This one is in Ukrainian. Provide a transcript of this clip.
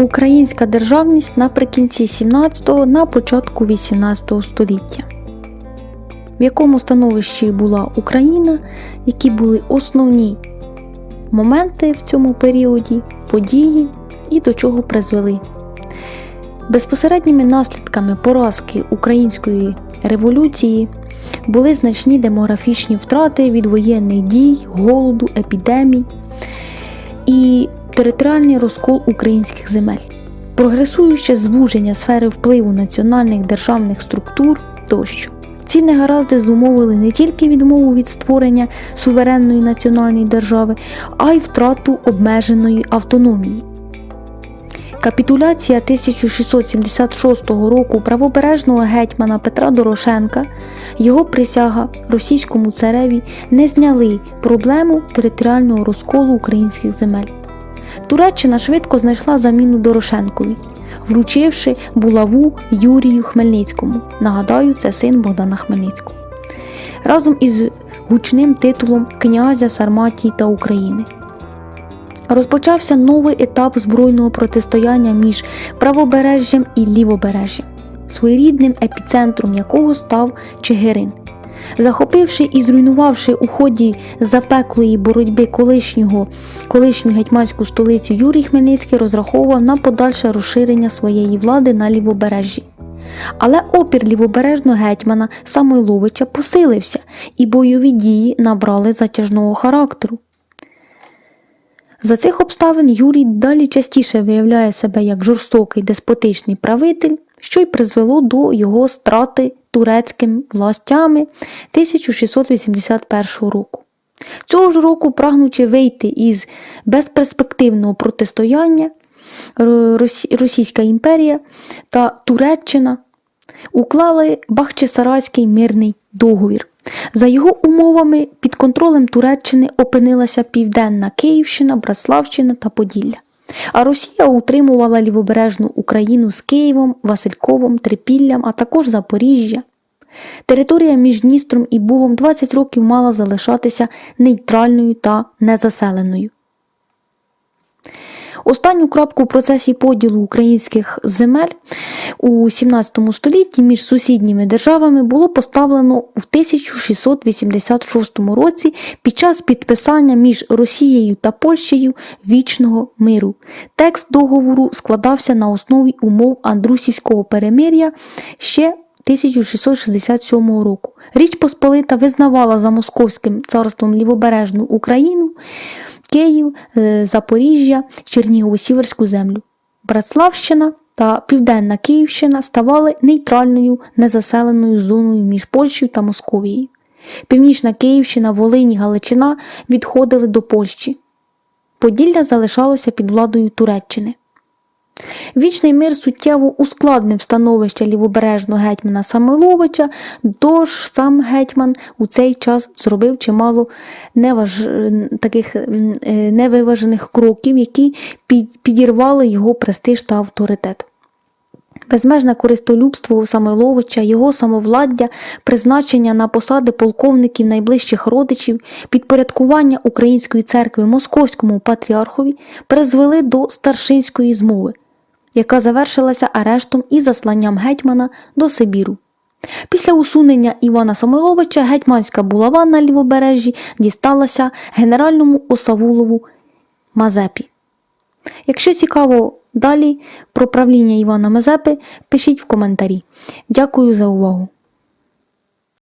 Українська державність наприкінці 17-го на початку 18 століття. В якому становищі була Україна, які були основні моменти в цьому періоді, події і до чого призвели. Безпосередніми наслідками поразки української революції були значні демографічні втрати від воєнних дій, голоду, епідемій і територіальний розкол українських земель, прогресуюче звуження сфери впливу національних державних структур тощо. Ці негаразди зумовили не тільки відмову від створення суверенної національної держави, а й втрату обмеженої автономії. Капітуляція 1676 року правобережного гетьмана Петра Дорошенка, його присяга російському цареві не зняли проблему територіального розколу українських земель. Туреччина швидко знайшла заміну Дорошенкові, вручивши булаву Юрію Хмельницькому. Нагадаю, це син Богдана Хмельницького. Разом із гучним титулом князя Сарматії та України. Розпочався новий етап збройного протистояння між правобережжям і лівобережжям, своєрідним епіцентром якого став Чигирин. Захопивши і зруйнувавши у ході запеклої боротьби колишнього, колишню гетьманську столицю Юрій Хмельницький розраховував на подальше розширення своєї влади на лівобережжі. Але опір лівобережного гетьмана Самойловича посилився, і бойові дії набрали затяжного характеру. За цих обставин Юрій далі частіше виявляє себе як жорстокий деспотичний правитель, що й призвело до його страти турецькими властями 1681 року. Цього ж року, прагнучи вийти із безперспективного протистояння, Російська імперія та Туреччина уклали Бахчисарайський мирний договір. За його умовами під контролем Туреччини опинилася Південна Київщина, Браславщина та Поділля. А Росія утримувала лівобережну Україну з Києвом, Васильковом, Трипіллям, а також Запоріжжя. Територія між Дністром і Бугом 20 років мала залишатися нейтральною та незаселеною. Останню крапку в процесі поділу українських земель у 17 столітті між сусідніми державами було поставлено в 1686 році під час підписання між Росією та Польщею вічного миру. Текст договору складався на основі умов Андрусівського перемир'я ще 1667 року. Річ Посполита визнавала за Московським царством Лівобережну Україну. Київ, Запоріжжя, Чернігово-Сіверську землю. Братславщина та Південна Київщина ставали нейтральною незаселеною зоною між Польщею та Московією. Північна Київщина, Волинь, Галичина відходили до Польщі. Поділля залишалося під владою Туреччини. Вічний мир суттєво ускладнив становище лівобережного гетьмана Самойловича, тож сам гетьман у цей час зробив чимало неваж... таких невиважених кроків, які підірвали його престиж та авторитет. Безмежне користолюбство у Самойловича, його самовладдя, призначення на посади полковників найближчих родичів, підпорядкування Української церкви Московському патріархові призвели до старшинської змови яка завершилася арештом і засланням гетьмана до Сибіру. Після усунення Івана Самойловича гетьманська булава на лівобережжі дісталася генеральному Осавулову Мазепі. Якщо цікаво далі про правління Івана Мазепи, пишіть в коментарі. Дякую за увагу!